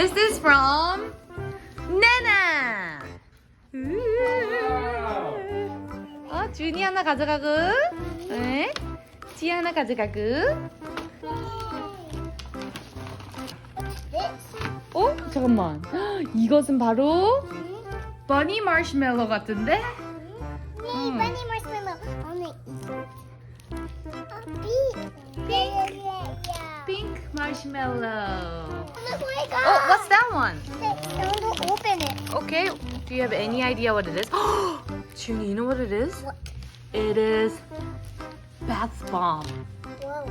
This is from Nana. 어, 준이 하나 가져가고, 네. 지 하나 가져가고. 어? 잠깐만. 이것은 바로 버니 마시멜로 같은데? 핑크 마시멜로. 어, Look my what's that one? I want to open it. Okay, do you have any idea what it is? 준이, you know what it is? What? It is bath bomb. Whoa.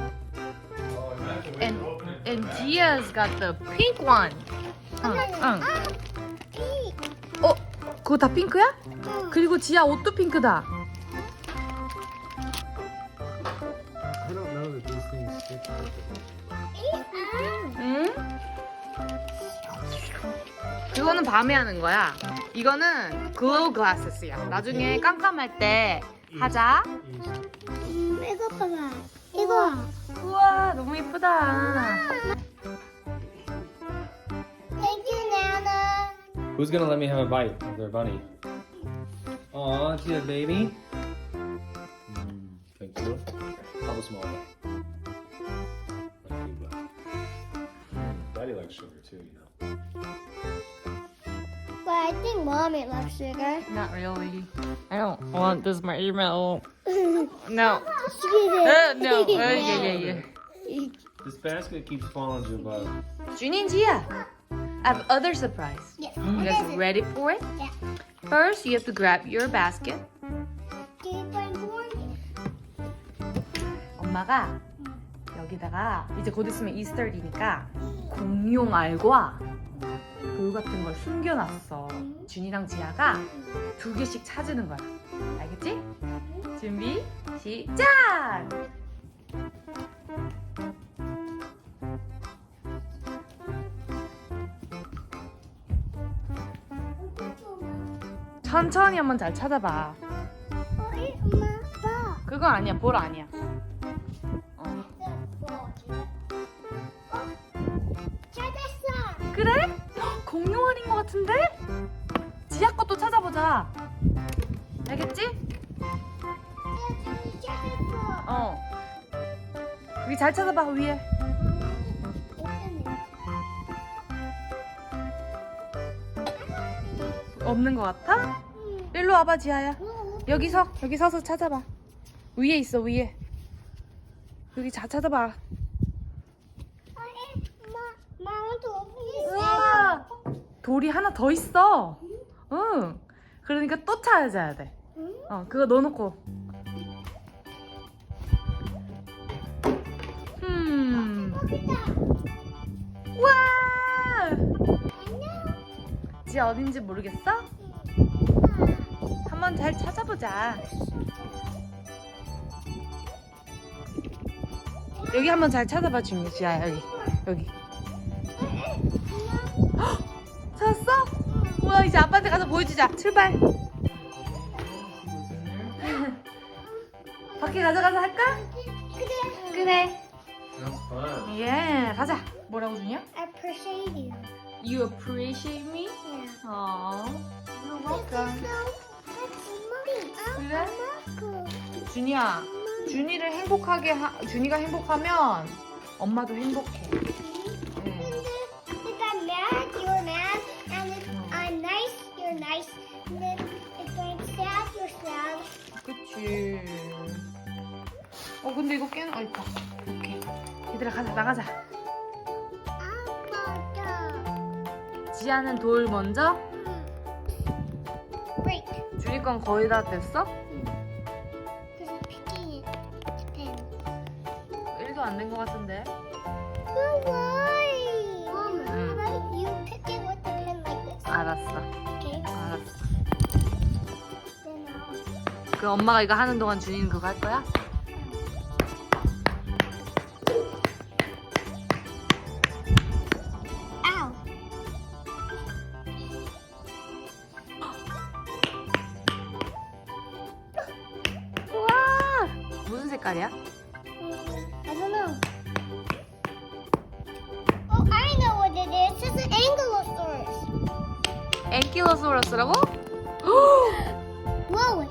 And and Gia's got the pink one. 응, 응. 아, 삐. 어, 그거 다 핑크야? 응. 그리고 지아 옷도 핑크다. I don't know that these things stick perfectly. 삐. 응? 그거는 밤에 하는 거야. 이거는 glow glasses야. 나중에 깜깜할 때 하자. 음, 이거 봐봐. 이거. 우와, 너무 예쁘다. Thank you, Nana. Who's gonna let me have a bite of their bunny? Aw, Gia baby. Mm, thank you. Have a small one. Daddy likes sugar too, you know. But I think mommy loves sugar. Not really. I don't want this marshmallow. No. Sweet. Uh, no. Uh, yeah, yeah, yeah. This basket keeps falling to above. 준이 지아. I have other surprise. Yes. You What guys is it? ready for it? Yeah. First, you have to grab your basket. Keep on going. 엄마가 여기다가 이제 곧 있으면 이스터리니까 공룡 알과 돌 같은 걸 숨겨놨어. 준이랑 지아가 두 개씩 찾으는 거야. 알겠지? 준비 시작! 천천히 한번 잘 찾아봐. 어, 이 엄마 봐. 그거 아니야, 볼 아니야. 그래? 공룡 알인 것 같은데? 지아 것도 찾아보자. 알겠지? 어. 여기 잘 찾아봐 위에. 없는 것 같아? 일로 와봐 지아야. 여기서 여기 서서 찾아봐. 위에 있어 위에. 여기 잘 찾아봐. 우와. 돌이 하나 더 있어. 응. 그러니까 또 찾아야 돼. 어 그거 넣어놓고. 음. 와. 지아 어딘지 모르겠어? 한번 잘 찾아보자. 여기 한번 잘 찾아봐 주미 지아야 여기 여기. 이제 아빠한테 가서 보여주자. 출발. 밖에 가져가서 할까? 그래. Sounds fun. 예, 가자. 뭐라고 주냐? appreciate you. You appreciate me? Yeah. 어. You're That's welcome. 그래? 준이야, 준이를 행복하게 하, 준이가 행복하면 엄마도 행복해. 그치. 어, 근데 이거 깨는, 아, 있다. 오케이. 얘들아, 가자, 나가자. 지아는 돌 먼저. Break. 준이 건 거의 다 됐어? Picking it. Pen. 1도 안 된 것 같은데. But why? Mom, Mm. right? You pick it with the pen like this. 알았어. Okay. 알았어. 그 엄마가 이거 하는 동안 준이는 그거 할 거야? Ow. 우와! 무슨 색깔이야? I don't know. Oh, I know what it is. It's an angle 앵킬로소러스라고? Whoa.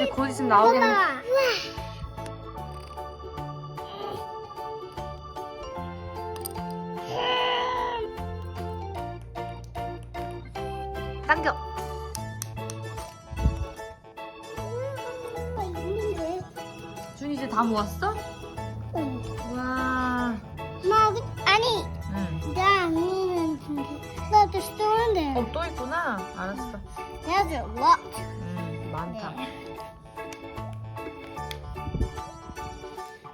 이제 곧 있으면 나오겠네. 당겨. 준이 이제 다 모았어? 와. Mom, 아니, 응. 나 아니는 나 the store in there. 어, 또 있구나. 알았어. There's a lot. 음, 많다.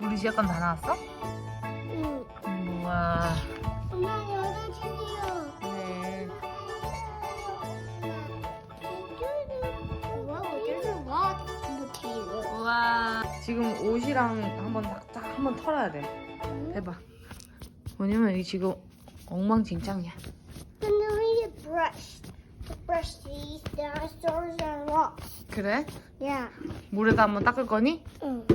우리 집 약간 다 나왔어? 응. 음, 와. 엄마 열어주세요. 네. Wow, there's a lot in the table. 와. 지금 옷이랑 한번 딱, 딱 한번 털어야 돼. 대박. 왜냐면 이게 지금 엉망진창이야. Get brush. To brush these dinosaurs and rocks. 그래? Yeah. 물에다 한번 닦을 거니? 응.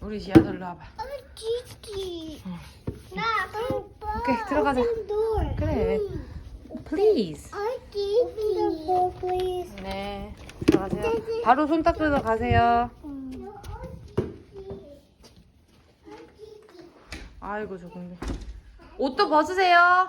우리 지아들 일로 와봐. Oh, Gigi. 응. 나 오케이, 들어가자. Open the door. 그래. Please. I Gigi. Open the door, please. 네. 들어가세요. 바로 손 닦으러 가세요. 아이고, 저 공룡. 옷도 벗으세요.